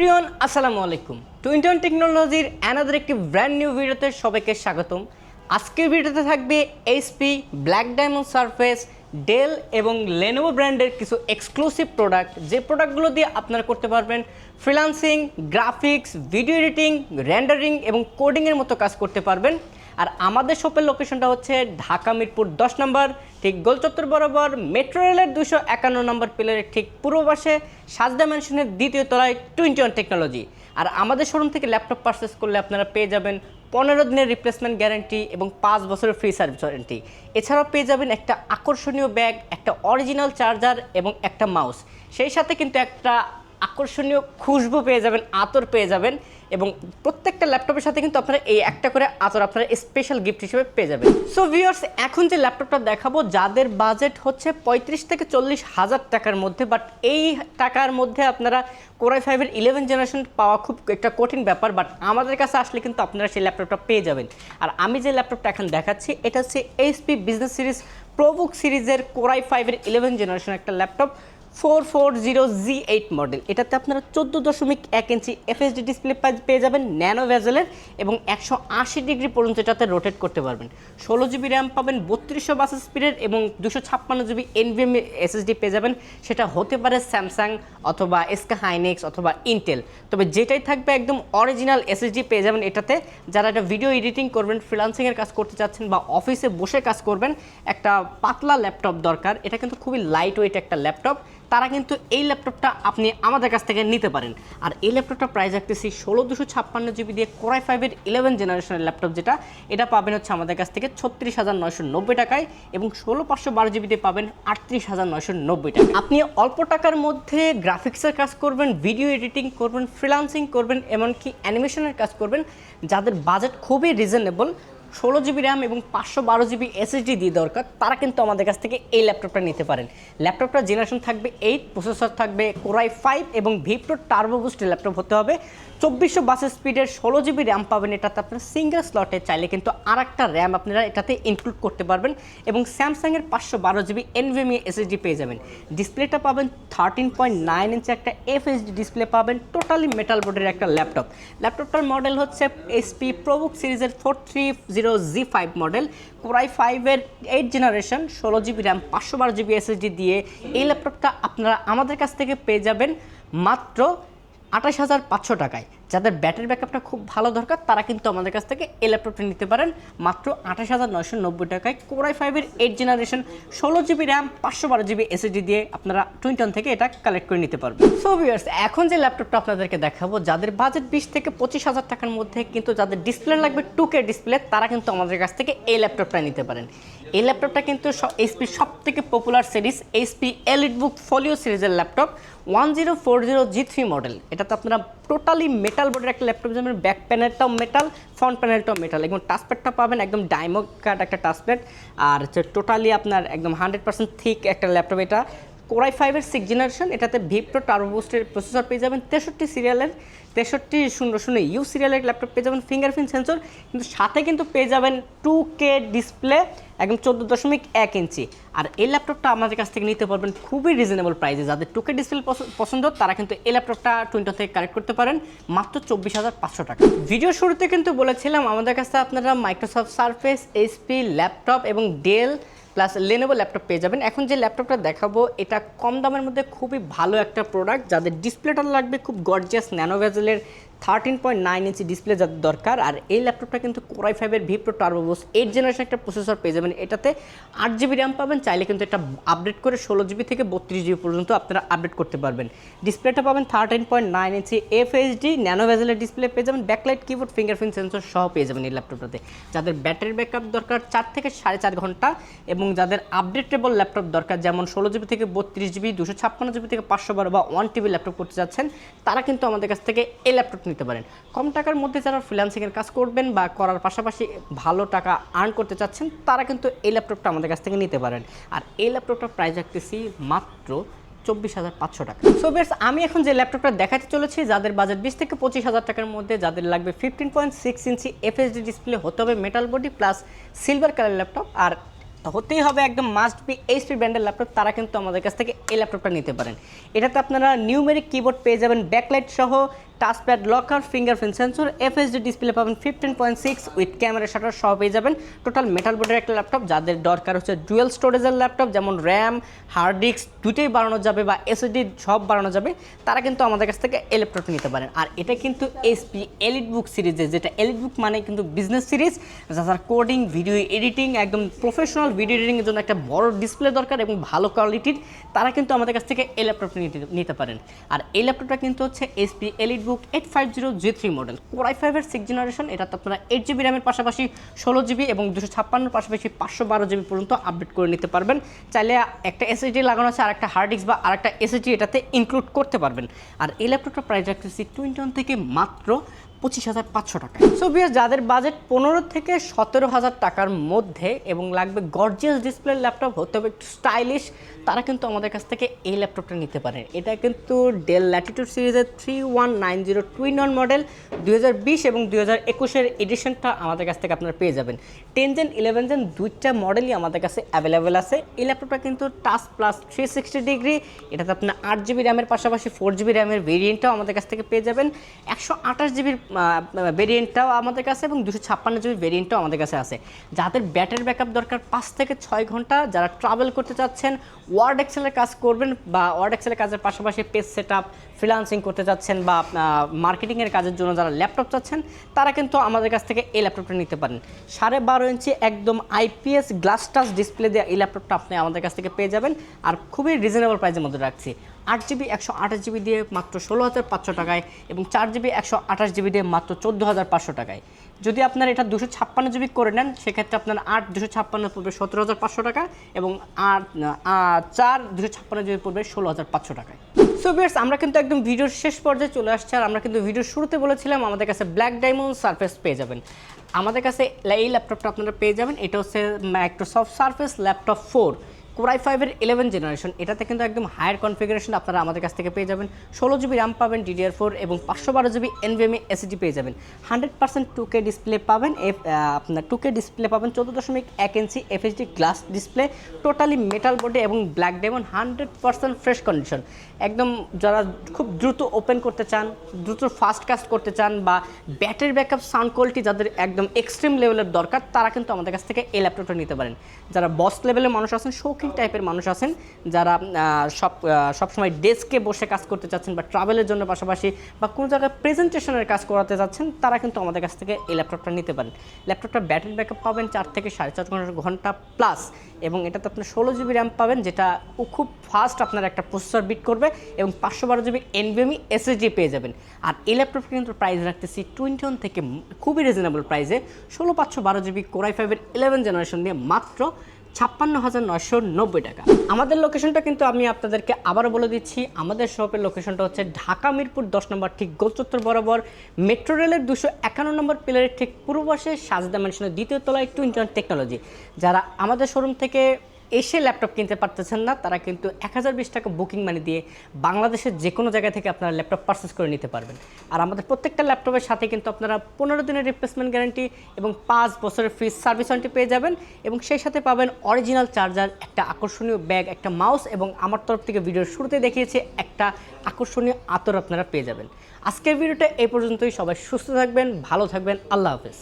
Everyone, আসসালামু আলাইকুম। টুইন্টন টেকনোলজির অ্যানাদার একটি ব্র্যান্ড নিউ ভিডিওতে সবাইকে স্বাগতম। আজকের ভিডিওতে থাকবে HP black diamond Surface Dell এবং লেনোভো ব্র্যান্ডের কিছু এক্সক্লুসিভ প্রোডাক্ট যে প্রোডাক্টগুলো দিয়ে আপনারা করতে পারবেন freelancing graphics video editing rendering এবং কোডিংয়ের মতো কাজ করতে পারবেন। আর আমাদের শপের লোকেশনটা হচ্ছে ঢাকা মিরপুর দশ নম্বর, ঠিক গোলচত্বর বরাবর মেট্রো রেলের দুশো একান্ন নম্বর পিলারের ঠিক পূর্ব পাশে সাজদা ম্যানশনের দ্বিতীয় তলায় টোয়েন্টি ওয়ান টেকনোলজি আর আমাদের শোরুম থেকে ল্যাপটপ পারচেস করলে আপনারা পেয়ে যাবেন পনেরো দিনের রিপ্লেসমেন্ট গ্যারান্টি এবং পাঁচ বছরের ফ্রি সার্ভিস ওয়ারেন্টি এছাড়াও পেয়ে যাবেন একটা আকর্ষণীয় ব্যাগ একটা অরিজিনাল চার্জার এবং একটা মাউস সেই সাথে কিন্তু একটা আকর্ষণীয় খুশবু পেয়ে যাবেন, আতর পেয়ে যাবেন। এবং প্রত্যেকটা ল্যাপটপের সাথে কিন্তু আপনারা এই একটা করে আতর আপনারা স্পেশাল গিফট হিসেবে পেয়ে যাবেন। সো ভিউয়ার্স এখন যে ল্যাপটপটা দেখাবো, যাদের বাজেট হচ্ছে পঁয়ত্রিশ থেকে চল্লিশ হাজার টাকার মধ্যে বাট এই টাকার মধ্যে আপনারা কোরাই ফাইভের ইলেভেন জেনারেশন পাওয়া খুব একটা কঠিন ব্যাপার বাট আমাদের কাছে আসলে কিন্তু আপনারা সেই ল্যাপটপটা পেয়ে যাবেন। আর আমি যে ল্যাপটপটা এখন দেখাচ্ছি, এটা হচ্ছে এইচপি বিজনেস সিরিজ প্রোবুক সিরিজের কোরাই ফাইভের ইলেভেন জেনারেশন একটা laptop. Four four zero G eight model এটাতে আপনারা চোদ্দ দশমিক এক ইঞ্চি এফএসডি ডিসপ্লে পেয়ে যাবেন ন্যানো ভেজেলের এবং একশো আশি ডিগ্রি পর্যন্ত এটাতে রোটেট করতে পারবেন। ষোলো জিবি র্যাম পাবেন, বত্রিশশো বাস স্পিডের এবং দুশো ছাপ্পান্ন জিবি এনভিএম এসএসডি পেয়ে যাবেন। সেটা হতে পারে স্যামসাং অথবা এসকা হাইনেক্স অথবা ইন্টেল তবে যেটাই থাকবে একদম অরিজিনাল এসএসডি পেয়ে যাবেন এটাতে। যারা একটা ভিডিও এডিটিং করবেন ফ্রিলান্সিংয়ের কাজ করতে চাচ্ছেন বা অফিসে বসে কাজ করবেন, একটা পাতলা ল্যাপটপ দরকার। এটা কিন্তু খুবই লাইট ওয়েট একটা ল্যাপটপ তারা কিন্তু এই ল্যাপটপটা আপনি আমাদের কাছ থেকে নিতে পারেন। আর এই ল্যাপটপটা প্রাইস রাখতেছি ষোলো দুশো ছাপ্পান্ন জিবি দিয়ে কোরাই ফাইভের ইলেভেন জেনারেশনের ল্যাপটপ যেটা, এটা পাবেন হচ্ছে আমাদের কাছ থেকে ছত্রিশ হাজার নয়শো নব্বই টাকায় এবং ষোলো পাঁচশো বারো জিবি দিয়ে পাবেন আটত্রিশ হাজার নয়শো নব্বই টাকা আপনি অল্প টাকার মধ্যে গ্রাফিক্সের কাজ করবেন ভিডিও এডিটিং করবেন ফ্রিলান্সিং করবেন, এমনকি অ্যানিমেশনের কাজ করবেন, যাদের বাজেট খুবই রিজনেবল ষোলো জিবি র্যাম এবং পাঁচশো বারো জিবি এসএসডি দিয়ে দরকার, তারা কিন্তু আমাদের কাছ থেকে এই ল্যাপটপটা নিতে পারেন। ল্যাপটপটা জেনারেশন থাকবে এইট প্রসেসর থাকবে কোরাই ফাইভ এবং ভিপ্রো টার্বো বুস্টের ল্যাপটপ হতে হবে। চব্বিশশো বাস স্পিডের ষোলো জিবি র্যাম পাবেন, এটাতে আপনার সিঙ্গেল স্লটে চাইলে কিন্তু আর একটা র্যাম আপনারা এটাতে ইনক্লুড করতে পারবেন এবং স্যামসাংয়ের পাঁচশো বারো জিবি এনভিএমই এসএসডি পেয়ে যাবেন। ডিসপ্লেটা পাবেন থার্টিন পয়েন্ট নাইন ইঞ্চি একটা এফএসডি ডিসপ্লে পাবেন টোটালি মেটাল বোর্ডের একটা ল্যাপটপ। ল্যাপটপটার মডেল হচ্ছে এসপি প্রোবুক সিরিজের four three zero G five model. Core i ফাইভের এইট জেনারেশন ষোলো জিবি র্যাম পাঁচশো বারো জিবি এসএসডি দিয়ে এই ল্যাপটপটা আপনারা আমাদের কাছ থেকে পেয়ে যাবেন। মাত্র আঠাশ হাজার পাঁচশো টাকায়। যাদের ব্যাটারি ব্যাকআপটা খুব ভালো দরকার, তারা কিন্তু আমাদের কাছ থেকে এই ল্যাপটপটা নিতে পারেন। মাত্র আঠাশ হাজার নয়শো নব্বই টাকায় কোরাই ফাইভের এইট জেনারেশন, ষোলো জিবি র্যাম, পাঁচশো বারো জিবি এসএসডি দিয়ে আপনারা টুইন্টন থেকে এটা কালেক্ট করে নিতে পারবেন। সো ভিউয়ার্স এখন যে ল্যাপটপটা আপনাদেরকে দেখাবো, যাদের বাজেট বিশ থেকে পঁচিশ হাজার টাকার মধ্যে কিন্তু যাদের ডিসপ্লে লাগবে টু কে ডিসপ্লে তারা কিন্তু আমাদের কাছ থেকে এই ল্যাপটপটা নিতে পারেন। এই ল্যাপটপটা কিন্তু এইচপির সব থেকে popular series HP EliteBook Folio সিরিজের laptop. One zero four zero G three model এটাতে আপনারা টোটালি মেটাল বোর্ডের একটা ল্যাপটপ যেমন ব্যাক প্যানেলটাও মেটাল ফ্রন্ট প্যানেলটাও মেটাল একদম টাচপ্যাডটা পাবেন, একদম ডায়মন্ড কাট একটা টাচপ্যাড আর টোটালি আপনার একদম হান্ড্রেড পার্সেন্ট থিক একটা ল্যাপটপ এটা। কোরাই ফাইভের সিক্স জেনারেশন এটাতে ভিপ্রো টার্বোস্টের প্রসেসর পেয়ে যাবেন। তেষট্টি সিরিয়ালের তেষট্টি শূন্য শূন্য ইউ সিরিয়ালের ল্যাপটপ পেয়ে যাবেন ফিঙ্গারপ্রিন্ট সেন্সর কিন্তু সাথে কিন্তু পেয়ে যাবেন টু কে ডিসপ্লে একদম চোদ্দ দশমিক এক ইঞ্চি। আর এই ল্যাপটপটা আমাদের কাছ থেকে নিতে পারবেন খুবই রিজনেবল প্রাইসে যাদের টু কে ডিসপ্লে পছন্দ, তারা কিন্তু এই ল্যাপটপটা টুইন্টো থেকে কালেক্ট করতে পারেন, মাত্র চব্বিশ হাজার পাঁচশো টাকা। ভিডিও শুরুতে কিন্তু বলেছিলাম, আমাদের কাছে আপনারা মাইক্রোসফট সার্ফেস এইচপি ল্যাপটপ এবং ডেল প্লাস লেনেভো ল্যাপটপ পেয়ে যাবেন। এখন যে ল্যাপটপটা দেখাবো, এটা কম দামের মধ্যে খুবই ভালো একটা প্রোডাক্ট যাদের ডিসপ্লেটা লাগবে খুব gorgeous nano ভেজেলের thirteen point nine inch display যাদের দরকার, আর এই ল্যাপটপটা কিন্তু কোরাই ফাইভের vPro turbo boost eight generation একটা প্রসেসর পেয়ে যাবেন। এটাতে আট জিবি র্যাম পাবেন, চাইলে কিন্তু এটা আপডেট করে ষোলো জিবি থেকে বত্রিশ জিবি পর্যন্ত আপনারা আপডেট করতে পারবেন। ডিসপ্লেটা পাবেন thirteen point nine inch F HD nano ভেজেলের display পেয়ে যাবেন ব্যাকলাইট কিবোর্ড ফিঙ্গারপ্রিন্ট সেন্সর সহ পেয়ে যাবেন এই ল্যাপটপটাতে যাদের ব্যাটারি ব্যাকআপ দরকার, চার থেকে সাড়ে চার ঘণ্টা, এবং যাদের আপডেটেবল ল্যাপটপ দরকার, যেমন ষোলো জিবি থেকে বত্রিশ জিবি দুশো ছাপ্পান্ন জিবি থেকে পাঁচশো বারো বা ওয়ান টিবি ল্যাপটপ করতে যাচ্ছেন, তারা কিন্তু আমাদের কাছ থেকে এই ল্যাপটপ নিতে পারেন। কম টাকার মধ্যে যারা ফ্রিল্যান্সিংয়ের কাজ করবেন বা করার পাশাপাশি ভালো টাকা আর্ন করতে চাচ্ছেন, তারা কিন্তু এই ল্যাপটপটা আমাদের কাছ থেকে নিতে পারেন। আর এই ল্যাপটপটার প্রাইস রাখতেছি মাত্র চব্বিশ হাজার পাঁচশো টাকা। সো বেস আমি এখন যে ল্যাপটপটা দেখাতে চলেছি, যাদের বাজেট বিশ থেকে পঁচিশ হাজার টাকার মধ্যে, যাদের লাগবে fifteen point six inch FSD display হতে হবে metal body plus silver colour laptop আর হতেই হবে একদম মাস্ট বি এইচপি ব্র্যান্ডের ল্যাপটপ তারা কিন্তু আমাদের কাছ থেকে এই ল্যাপটপটা নিতে পারেন। এটাতে আপনারা নিউমেরিক কিবোর্ড পেয়ে যাবেন ব্যাকলাইট সহ touchpad locker fingerprint sensor FSD display পাবেন fifteen point six with camera shutter সহ পেয়ে যাবেন। টোটাল মেটাল বোর্ডের একটা ল্যাপটপ যাদের দরকার হচ্ছে ডুয়েল স্টোরেজের ল্যাপটপ যেমন র্যাম হার্ড ডিস্ক দুটোই বাড়ানো যাবে বা এসএসডি সব বাড়ানো যাবে, তারা কিন্তু আমাদের কাছ থেকে এই নিতে পারেন। আর এটা কিন্তু এসপি এলিট বুক সিরিজে যেটা এলিট বুক মানে কিন্তু বিজনেস সিরিজ যারা কোডিং ভিডিও এডিটিং একদম প্রফেশনাল ভিডিও এডিটিংয়ের জন্য একটা বড় ডিসপ্লে দরকার এবং ভালো কোয়ালিটির তারা কিন্তু আমাদের কাছ থেকে এই ল্যাপটপটা নিতে নিতে পারেন। আর এই ল্যাপটপটা কিন্তু হচ্ছে SP EliteBook eight five zero G three model core i ফাইভের সিক্স জেনারেশন এটাতে আপনারা এইট জিবি র্যামের পাশাপাশি ষোলো জিবি এবং দুশো ছাপ্পান্নর পাশাপাশি পাঁচশো বারো জিবি পর্যন্ত আপডেট করে নিতে পারবেন। চাইলে একটা এসএসডি লাগানো আছে আর একটা হার্ড ডিস্ক বা আর একটা এসএসডি এটাতে ইনক্লুড করতে পারবেন। আর এই ল্যাপটপটা প্রাইস রাখতেছি টোয়েন্টি ওয়ান থেকে মাত্র পঁচিশ হাজার পাঁচশো টাকা সো বিয়ার যাদের বাজেট পনেরো থেকে সতেরো হাজার টাকার মধ্যে এবং লাগবে গর্জিয়াস ডিসপ্লে ল্যাপটপ হতে হবে একটু স্টাইলিশ তারা কিন্তু আমাদের কাছ থেকে এই ল্যাপটপটা নিতে পারেন এটা কিন্তু ডেল ল্যাটিটিউড সিরিজের three one nine zero two in one model দুই হাজার বিশ এবং দুই হাজার একুশের এডিশনটা আমাদের কাছ থেকে আপনারা পেয়ে যাবেন। টেন জেন ইলেভেন জেন দুইটা মডেলই আমাদের কাছে অ্যাভেলেবেল আছে। এই ল্যাপটপটা কিন্তু touch plus three sixty degree এটাতে আপনার আট জিবি র্যামের পাশাপাশি ফোর জিবি র্যামের ভেরিয়েন্টটাও আমাদের কাছ থেকে পেয়ে যাবেন। একশো আঠাশ জিবির ভেরিয়েন্টটাও আমাদের কাছে এবং দুশো ছাপ্পান্ন জিবির ভেরিয়েন্টটাও আমাদের কাছে আছে। যাদের ব্যাটারি ব্যাকআপ দরকার পাঁচ থেকে ছয় ঘণ্টা, যারা ট্রাভেল করতে চাচ্ছেন ওয়ার্ড এক্সেলের কাজ করবেন বা ওয়ার্ড এক্সেলের কাজের পাশাপাশি পেজ সেট আপ ফ্রিলান্সিং করতে চাচ্ছেন বা মার্কেটিংয়ের কাজের জন্য যারা ল্যাপটপ চাচ্ছেন, তারা কিন্তু আমাদের কাছ থেকে এই ল্যাপটপটা নিতে পারেন। সাড়ে বারো ইঞ্চি একদম আইপিএস গ্লাস টাচ ডিসপ্লে দিয়ে এই ল্যাপটপটা আপনি আমাদের কাছ থেকে পেয়ে যাবেন। আর খুবই রিজনেবল প্রাইসের মধ্যে রাখছি। আট জিবি, একশো আঠাশ জিবি দিয়ে মাত্র ষোলো হাজার পাঁচশো টাকায় এবং চার জিবি, একশো আঠাশ জিবি দিয়ে মাত্র চোদ্দ হাজার পাঁচশো টাকায়। যদি আপনার এটা দুশো ছাপ্পান্ন জিবি করে নেন, সেক্ষেত্রে আপনার আট দুশো ছাপ্পান্ন পড়বে সতেরো হাজার পাঁচশো টাকা এবং আট চার দুশো ছাপ্পান্ন জিবি পড়বে ষোলো হাজার পাঁচশো টাকায়। সো বিয়ার্স আমরা কিন্তু একদম ভিডিওর শেষ পর্যায়ে চলে আসছি আর আমরা কিন্তু ভিডিওর শুরুতে বলেছিলাম আমাদের কাছে ব্ল্যাক ডায়মন্ড সারফেস পেয়ে যাবেন। আমাদের কাছে এই ল্যাপটপটা আপনারা পেয়ে যাবেন। এটা হচ্ছে Microsoft Surface laptop four core i ফাইভের ইলেভেন জেনারেশন এটাতে কিন্তু একদম হায়ার কনফিগারেশন আপনারা আমাদের কাছ থেকে পেয়ে যাবেন। ষোলো জিবি র্যাম পাবেন ডিডিআর ফোর এবং পাঁচশো বারো জিবি এনভিএমই এসএসডি পেয়ে যাবেন। Hundred percent two K display পাবেন এফ আপনার টু কে ডিসপ্লে পাবেন, চোদ্দ দশমিক এক inch FSD glass display totally metal বোর্ডে এবং black diamond hundred percent fresh condition একদম যারা খুব দ্রুত ওপেন করতে চান, দ্রুত ফাস্ট কাস্ট করতে চান বা ব্যাটারি ব্যাকআপ সাউন্ড কোয়ালিটি যাদের একদম এক্সট্রিম লেভেলের দরকার, তারা কিন্তু আমাদের কাছ থেকে এই ল্যাপটপটা নিতে পারেন। যারা বস লেভেলের মানুষ আছেন শৌখিন টাইপের মানুষ আছেন যারা সব সবসময় ডেস্কে বসে কাজ করতে চাচ্ছেন বা ট্রাভেলের জন্য পাশাপাশি বা কোনো জায়গায় প্রেজেন্টেশনের কাজ করাতে চাচ্ছেন, তারা কিন্তু আমাদের কাছ থেকে এই ল্যাপটপটা নিতে পারেন। ল্যাপটপটা ব্যাটারি ব্যাকআপ পাবেন চার থেকে সাড়ে চার ঘণ্টা প্লাস এবং এটাতে আপনার ষোলো জিবি র্যাম পাবেন, যেটা খুব ফাস্ট আপনার একটা প্রসেসর বিট করবে এবং পাঁচশো বারো জিবি এনভিএমই এসএসডি পেয়ে যাবেন। আর এই ল্যাপটপটা কিন্তু প্রাইস রাখতেছি টোয়েন্টি ওয়ান থেকে খুবই রিজনেবল প্রাইসে ষোলো, পাঁচশো, বারো জিবি কোরাই ফাইভের ইলেভেন জেনারেশন দিয়ে মাত্র ছাপ্পান্ন হাজার নয়শো নব্বই টাকা। আমাদের লোকেশনটা কিন্তু আমি আপনাদেরকে আবার বলে দিচ্ছি, আমাদের শপের লোকেশনটা হচ্ছে ঢাকা মিরপুর দশ নম্বর, ঠিক গোলচত্বর বরাবর। মেট্রো রেলের দুশো একান্ন নম্বর পিলারের ঠিক পূর্ব পাশে সাজদা ম্যানশনের দ্বিতীয় তলায় টু ইন্টারনেট টেকনোলজি যারা আমাদের শোরুম থেকে এসে ল্যাপটপ কিনতে পারতেছেন না, তারা কিন্তু এক হাজার বিশ টাকা বুকিং মানি দিয়ে বাংলাদেশের যে কোনো জায়গা থেকে আপনারা ল্যাপটপ পারচেস করে নিতে পারবেন। আর আমাদের প্রত্যেকটা ল্যাপটপের সাথে কিন্তু আপনারা পনেরো দিনের রিপ্লেসমেন্ট গ্যারান্টি এবং পাঁচ বছরের ফ্রি সার্ভিস ওয়ারেন্টি পেয়ে যাবেন এবং সেই সাথে পাবেন অরিজিনাল চার্জার একটা আকর্ষণীয় ব্যাগ একটা মাউস এবং আমার তরফ থেকে ভিডিওর শুরুতে দেখিয়েছে, একটা আকর্ষণীয় আতর আপনারা পেয়ে যাবেন। আজকের ভিডিওটা এই পর্যন্তই, সবাই সুস্থ থাকবেন, ভালো থাকবেন, আল্লাহ হাফেজ।